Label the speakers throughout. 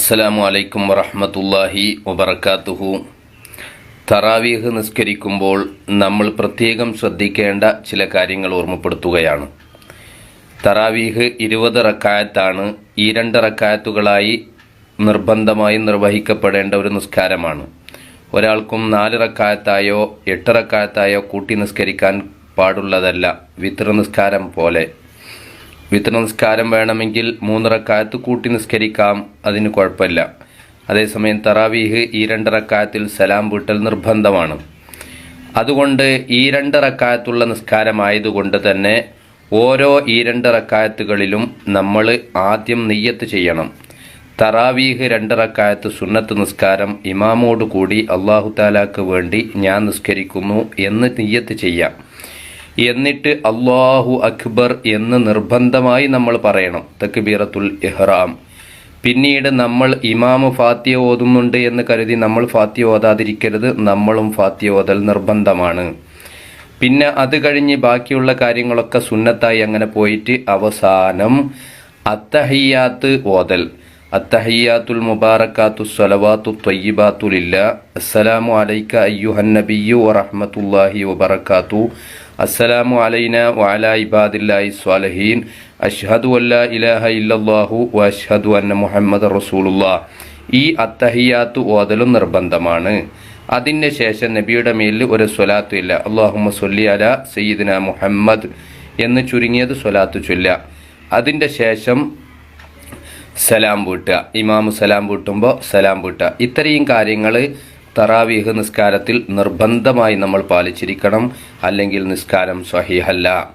Speaker 1: അസ്സലാമു അലൈക്കും വറഹമത്തല്ലാഹി വബർക്കാത്തുഹു തറാവീഹ് നിസ്കരിക്കുമ്പോൾ നമ്മൾ പ്രത്യേകം ശ്രദ്ധിക്കേണ്ട ചില കാര്യങ്ങൾ ഓർമ്മപ്പെടുത്തുകയാണ്. തറാവീഹ് ഇരുപത് റക്കായത്താണ്. ഈ രണ്ട് റക്കായത്തുകളായി നിർബന്ധമായി നിർവഹിക്കപ്പെടേണ്ട ഒരു നിസ്കാരമാണ്. ഒരാൾക്കും നാല് റക്കായത്തായോ എട്ട് റക്കായത്തായോ കൂട്ടി നിസ്കരിക്കാൻ പാടുള്ളതല്ല വിത്ര നിസ്കാരം പോലെ. വിത്ര നിസ്കാരം വേണമെങ്കിൽ മൂന്നിറക്കായത്ത് കൂട്ടി നിസ്കരിക്കാം അതിന് കുഴപ്പമില്ല. അതേസമയം തറാവീഹ് ഈ രണ്ടിറക്കായത്തിൽ സലാം വീട്ടൽ നിർബന്ധമാണ്. അതുകൊണ്ട് ഈ രണ്ടിറക്കായത്തുള്ള നിസ്കാരമായതുകൊണ്ട് തന്നെ ഓരോ ഈ രണ്ടിറക്കായത്തുകളിലും നമ്മൾ ആദ്യം നെയ്യത്ത് ചെയ്യണം. തറാവീഹ് രണ്ടിറക്കായത്ത് സുന്നത്ത് നിസ്കാരം ഇമാമോട് കൂടി അള്ളാഹു താലാക്ക് വേണ്ടി ഞാൻ നിസ്കരിക്കുന്നു എന്ന് നെയ്യത്ത് ചെയ്യാം. എന്നിട്ട് അള്ളാഹു അക്ബർ എന്ന് നിർബന്ധമായി നമ്മൾ പറയണം. തക്ബീറത്തുൽ ഇഹ്റാം. പിന്നീട് നമ്മൾ ഇമാമ് ഫാത്തിയ ഓതുന്നുണ്ട് എന്ന് കരുതി നമ്മൾ ഫാത്തിയ ഓതാതിരിക്കരുത്. നമ്മളും ഫാത്തിയ ഓതൽ നിർബന്ധമാണ്. പിന്നെ അത് കഴിഞ്ഞ് ബാക്കിയുള്ള കാര്യങ്ങളൊക്കെ സുന്നത്തായി അങ്ങനെ പോയിട്ട് അവസാനം അത്തഹയ്യാത്ത് ഓതൽ. അത്തഹയ്യാത്തുൽ മുബാറക്കാത്തു സ്വലവാത്തു ത്വയ്യിബാത്തുലില്ല അസ്സലാമു അലൈക്ക അയ്യുഹൻ നബിയു വബറക്കാത്തു അസ്സലാമു അലൈന വഅല ഇബാദില്ലാഹി സ്വാലഹീൻ. അഷ്ഹദു അല്ലാ ഇലാഹ ഇല്ലല്ലാഹു വ അഷ്ഹദു അന്ന മുഹമ്മദ് റസൂലുല്ലാ ഈ അത്തഹിയാത്ത് ഓതലും നിർബന്ധമാണ്. അതിന് ശേഷം നബിയുടെ മേലിൽ ഒരു സ്വലാത്തു ഇല്ല. അള്ളാഹുമ്മ സൊല്ലി അല സയ്യിദിന മുഹമ്മദ് എന്ന് ചുരുങ്ങിയത് സ്വലാത്തു ചൊല്ല. അതിന്റെ ശേഷം സലാം പൂട്ടുക. ഇമാമ് സലാം പൂട്ടുമ്പോൾ സലാം പൂട്ടുക. ഇത്രയും കാര്യങ്ങൾ തറാവീഹ് നിസ്കാരത്തിൽ നിർബന്ധമായി നമ്മൾ പാലിച്ചിരിക്കണം. അല്ലെങ്കിൽ നിസ്കാരം സ്വഹീഹല്ല.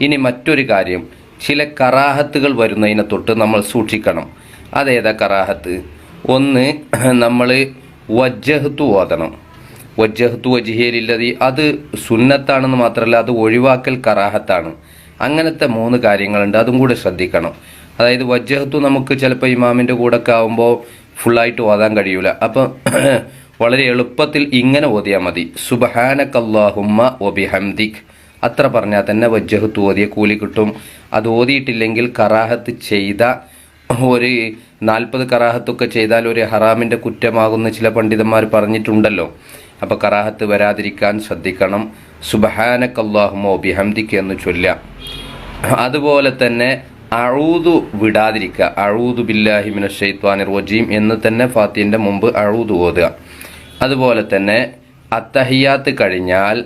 Speaker 1: ഇനി മറ്റൊരു കാര്യം. ചില കറാഹത്തുകൾ വരുന്നതിനെ തൊട്ട് നമ്മൾ സൂക്ഷിക്കണം. അതേതാ കറാഹത്ത്? ഒന്ന് നമ്മൾ വജ്ജഹത്ത് ഓതണം. വജ്ജഹത്തു വജിഹേലില്ലതി അത് സുന്നത്താണെന്ന് മാത്രമല്ല അത് ഒഴിവാക്കൽ കറാഹത്താണ്. അങ്ങനത്തെ മൂന്ന് കാര്യങ്ങളുണ്ട്. അതും കൂടെ ശ്രദ്ധിക്കണം. അതായത് വജ്ജഹത്തു നമുക്ക് ചിലപ്പോൾ ഇമാമിന്റെ കൂടെ ഒക്കെ ആകുമ്പോൾ ഫുള്ളായിട്ട് ഓതാൻ കഴിയൂല. അപ്പം വളരെ എളുപ്പത്തിൽ ഇങ്ങനെ ഓതിയാൽ മതി. സുബഹാനക്കല്ലാഹുമ്മ ഒബിഹംദിഖ് അത്ര പറഞ്ഞാൽ തന്നെ വജ്ജഹത്ത് ഓതിയ കൂലി കിട്ടും. അത് ഓതിയിട്ടില്ലെങ്കിൽ കറാഹത്ത് ചെയ്ത ഒരു നാൽപ്പത് കറാഹത്തൊക്കെ ചെയ്താൽ ഒരു ഹറാമിന്റെ കുറ്റമാകുന്ന ചില പണ്ഡിതന്മാർ പറഞ്ഞിട്ടുണ്ടല്ലോ. അപ്പോൾ കറാഹത്ത് വരാതിരിക്കാൻ ശ്രദ്ധിക്കണം. സുബഹാനക്കല്ലാഹുമോ ബിഹംദിക്ക് എന്ന് ചൊല്ല അതുപോലെ തന്നെ അഴൂതു വിടാതിരിക്കുക. അഴൂതു ബില്ലാഹിമിന ഷെയ്ത്വാനിർ റജീം എന്ന് തന്നെ ഫാത്തിന്റെ മുമ്പ് അഴൂതു ഓതുക. അതുപോലെ തന്നെ അത്തഹിയാത്ത് കഴിഞ്ഞാൽ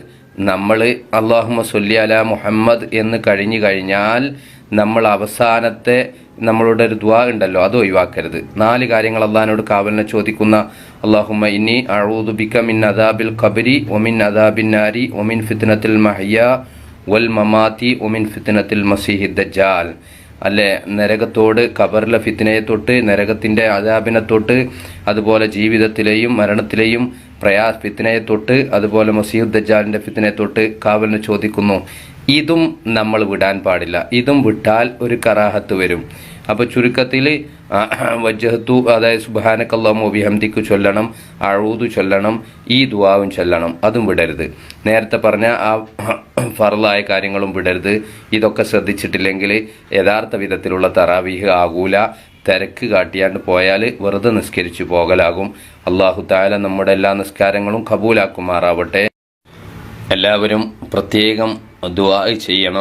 Speaker 1: നമ്മൾ അള്ളാഹുമ സൊല്ലി അല മുഹമ്മദ് എന്ന് കഴിഞ്ഞു കഴിഞ്ഞാൽ നമ്മൾ അവസാനത്തെ നമ്മളുടെ ഒരു ദ്വാ ഉണ്ടല്ലോ അത് ഒഴിവാക്കരുത്. നാല് കാര്യങ്ങൾ അള്ളഹാനോട് കാവലിനെ ചോദിക്കുന്ന അള്ളാഹുമ ഇനി അഴൂതു ബിക്ക മിൻ അദാബിൽ ഖബരി ഒമിൻ അദാബിൻ നാരി ഒമിൻ ഫിത്നത്തിൽ മഹിയ വൽ മമാതി ഒമിൻ ഫിത്നത്തിൽ മസീഹി ദജാൽ അല്ലെ? നരകത്തോട് കബറിലെ ഫിത്തിനയെ തൊട്ട് നരകത്തിന്റെ അതാപിനെ തൊട്ട് അതുപോലെ ജീവിതത്തിലെയും മരണത്തിലെയും പ്രയാ ഫിത്തിനയെ തൊട്ട് അതുപോലെ മസീദ് ദജാലിന്റെ ഫിത്തിനെ തൊട്ട് കാവലിന് ചോദിക്കുന്നു. ഇതും നമ്മൾ വിടാൻ പാടില്ല. ഇതും വിട്ടാൽ ഒരു കറാഹത്ത് വരും. അപ്പോൾ ചുരുക്കത്തിൽ വജ്ജഹത്തു അതായത് സുബാനക്കല്ലാമോ ബിഹംദിക്ക് ചൊല്ലണം അഴൂതു ചൊല്ലണം ഈ ദുവാവും ചൊല്ലണം അതും വിടരുത്. നേരത്തെ പറഞ്ഞ ആ ഫറലായ കാര്യങ്ങളും വിടരുത്. ഇതൊക്കെ ശ്രദ്ധിച്ചിട്ടില്ലെങ്കിൽ യഥാർത്ഥ വിധത്തിലുള്ള തറാവീഹ് ആകൂല. തിരക്ക് കാട്ടിയാണ്ട് പോയാൽ വെറുതെ നിസ്കരിച്ചു പോകലാകും. അള്ളാഹു താല നമ്മുടെ എല്ലാ നിസ്കാരങ്ങളും കബൂലാക്കുമാറാവട്ടെ. എല്ലാവരും പ്രത്യേകം ദുവാ ചെയ്യണം.